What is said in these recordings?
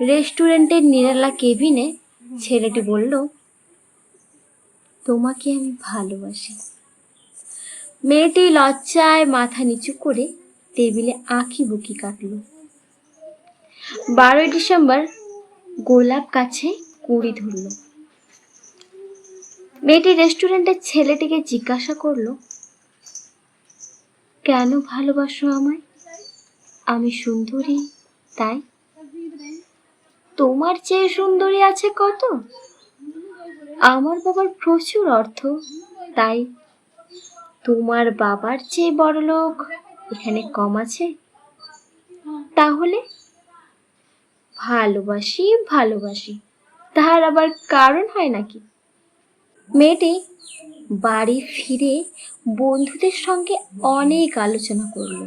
রেস্টুরেন্টের নিরালা কেবিনে ছেলেটি বলল, তোমাকে আমি ভালোবাসি। মেয়েটি লজ্জায় মাথা নিচু করে টেবিলে আঁকি বুকি কাটল। বারোই ডিসেম্বর গোলাপ কাছে কুড়ি ধরল। মেয়েটি রেস্টুরেন্টের ছেলেটিকে জিজ্ঞাসা করল, কেন ভালোবাসো আমায়? আমি সুন্দরী, তাই? তোমার চেয়ে সুন্দরী আছে কত? আমার বাবার প্রচুর অর্থ, তাই তোমার বাবার চেয়ে বড় লোক এখানে কম আছে? তাহলে ভালোবাসি ভালোবাসি, তাহার আবার কারণ হয় নাকি? মেয়েটি বাড়ি ফিরে বন্ধুদের সঙ্গে অনেক আলোচনা করল।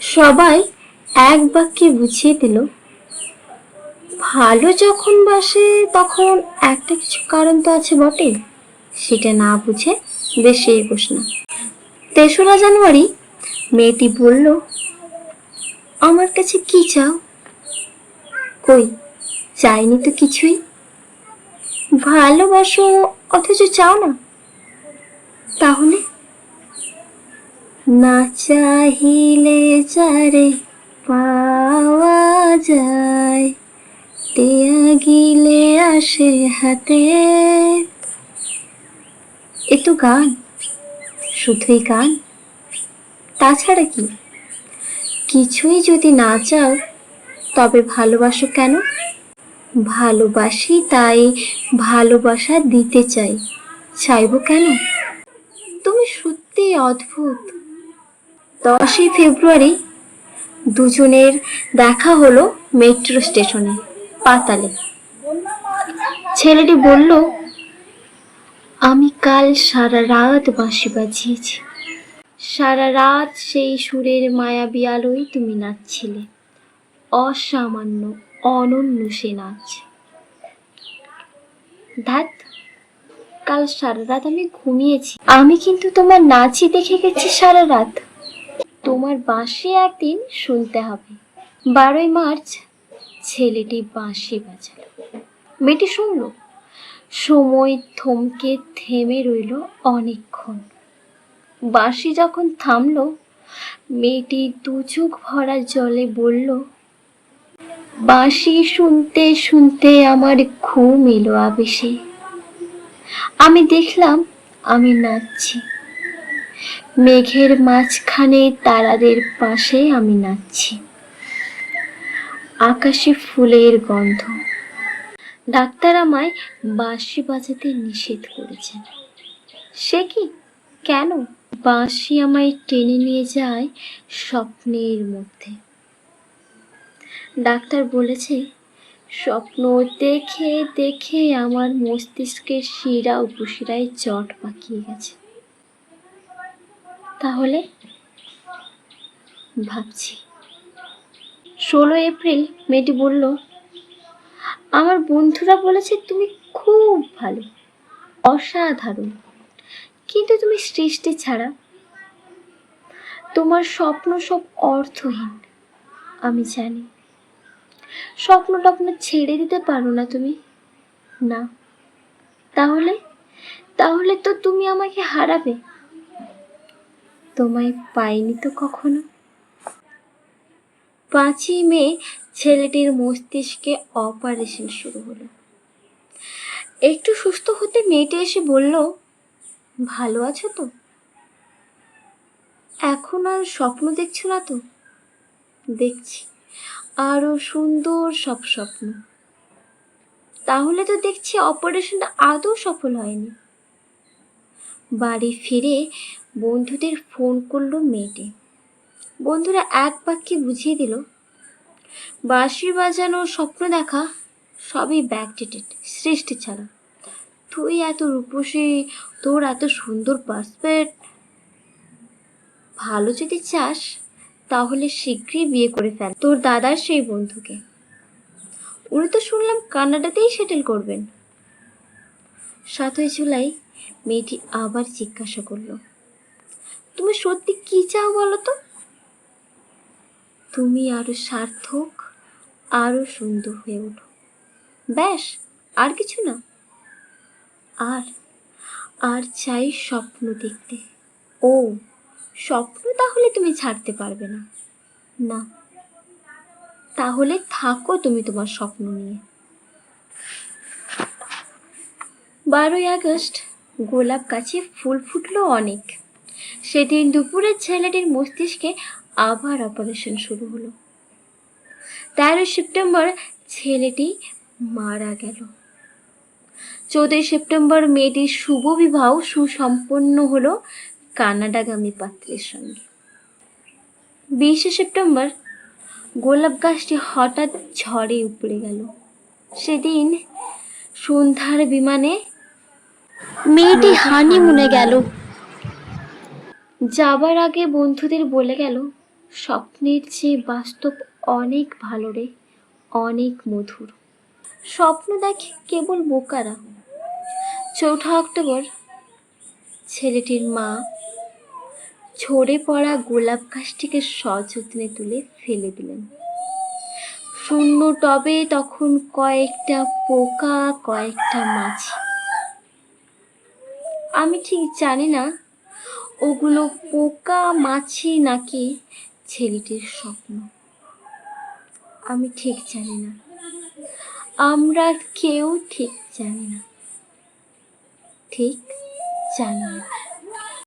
সবাই এক বাক্যে বুঝিয়ে দিল ভালো যখন বাসে, তখন একটা কিছু কারণ তো আছে বটে। সেটা না বুঝে বেশি এগোস না তেসরা জানুয়ারি, মেয়েটি বলল, আমার কাছে কি চাও? কই, চাইনি তো কিছুই। ভালোবাসো অথচ চাও না। তাহলে? না চাহিলে যারে পাওয়া যায়। তিয়া গিলে আসে হাতে। এ তো গান, শুধুই গান। তাছাড়া কি? কিছুই যদি না চাও, তবে ভালোবাসো কেন? ভালোবাসি তাই ভালোবাসা দিতে চাই। চাইব কেন? তুমি সত্যি অদ্ভুত। দশই ফেব্রুয়ারি, দুজনের দেখা হলো মেট্রো স্টেশনে। পাতালে। ছেলেটি বলল, আমি কাল সারা রাত বাঁশি বাজিয়েছি। সারা রাত সেই সুরের মায়াবী আলোয় তুমি নাচছিলে। অসামান্য, অনন্য সে নাচ। ধাত কাল সারা রাত আমি ঘুমিয়েছি। আমি কিন্তু তোমার নাচই দেখে গেছি সারা রাত। তোমার বাঁশি একদিন শুনতে হবে। বারোই মার্চ ছেলেটি বাঁশি বাজাল। মেয়েটি শুনল। সময় থমকে থেমে রইল অনেকক্ষণ। বাঁশি যখন থামল, মেয়েটি দু চোখ ভরা জলে বলল, বাঁশি শুনতে শুনতে আমার ঘুম এলো আবেশে। আমি দেখলাম আমি নাচছি। মেঘের মাঝখানে তারাদের পাশে আমি নাচছি। আকাশে ফুলের গন্ধ। ডাক্তার আমায় বাঁশি বাজাতে নিষেধ করেছেন। সে কি? কেন? বাঁশি আমায় টেনে নিয়ে যায় স্বপ্নের মধ্যে। ডাক্তার বলেছে, স্বপ্ন দেখে দেখে আমার মস্তিষ্কের শিরা উপশিরায় জট পাকিয়ে গেছে। তাহলে ভাবছি ষোলো এপ্রিল, মেয়েটি বলল, আমার বন্ধুরা বলেছে তুমি খুব ভালো, অসাধারণ। কিন্তু তুমি সৃষ্টি ছাড়া। তোমার স্বপ্ন সব অর্থহীন, আমি জানি। স্বপ্ন টপ্ন ছেড়ে দিতে পারো না তুমি। না, তাহলে? তাহলে তো তুমি আমাকে হারাবে। তোমায় পাইনি তো কখনো? পাঁচই মে ছেলেটির মস্তিষ্কে অপারেশন শুরু হলো। একটু সুস্থ হতে মেয়েটি এসে বলল, ভালো আছো তো? এখন আর স্বপ্ন দেখছ না তো? দেখছি। আরও সুন্দর সব স্বপ্ন। তাহলে তো দেখছি অপারেশনটা আদৌ সফল হয়নি। বাড়ি ফিরে বন্ধুদের ফোন করল মেয়েটি। বন্ধুরা এক বাক্যে বুঝিয়ে দিল বাঁশি বাজানো স্বপ্ন দেখা, সবই ব্যাকডেটেড সৃষ্টি ছাড়া। তুই এত রূপসী, তোর এত সুন্দর পার্সপেক্ট ভালো যদি চাস, তাহলে শীঘ্রই বিয়ে করে ফেল। তোর দাদার সেই বন্ধুকে। উনি তো শুনলাম কানাডাতেই সেটেল করবেন। সাতই জুলাই মেয়েটি আবার জিজ্ঞাসা করল, তুমি সত্যি কি চাও বলো তো? তুমি আরও সার্থক, আরও সুন্দর হয়ে ওঠো। ব্যাস, আর কিছু না। আর আর চাই স্বপ্ন দেখতে। ও, স্বপ্ন তাহলে তুমি ছাড়তে পারবে না। না, তাহলে থাকো তুমি তোমার স্বপ্ন নিয়ে। বারোই আগস্ট, গোলাপ গাছে ফুল ফুটলো অনেক। সেদিন দুপুরে ছেলেটির মস্তিষ্কে আবার অপারেশন শুরু হলো। তেরো সেপ্টেম্বর ছেলেটি মারা গেল। চৌদ্দই সেপ্টেম্বর মেয়েটির শুভ বিবাহ সুসম্পন্ন হলো কানাডাগামী পাত্রের সঙ্গে। বিশে সেপ্টেম্বর গোলাপ গাছটি হঠাৎ ঝড়ে উপড়ে গেল। সেদিন সন্ধ্যার বিমানে মেয়েটি হানিমুনে গেল। যাবার আগে বন্ধুদের বলে গেল স্বপ্নের চেয়ে বাস্তব অনেক ভালো রে, অনেক মধুর। স্বপ্ন দেখে কেবল বোকারা চৌঠা অক্টোবর, ছেলেটির মা ঝরে পড়া গোলাপ গাছটিকে সযত্নে তুলে ফেলে দিলেন। শূন্য টবে তখন কয়েকটা পোকা, কয়েকটা মাছি। আমি ঠিক জানি না, ওগুলো পোকা, মাছি নাকি ছেলেটির স্বপ্ন। আমি ঠিক জানি না। আমরা কেউ ঠিক জানি না। ঠিক জানি না।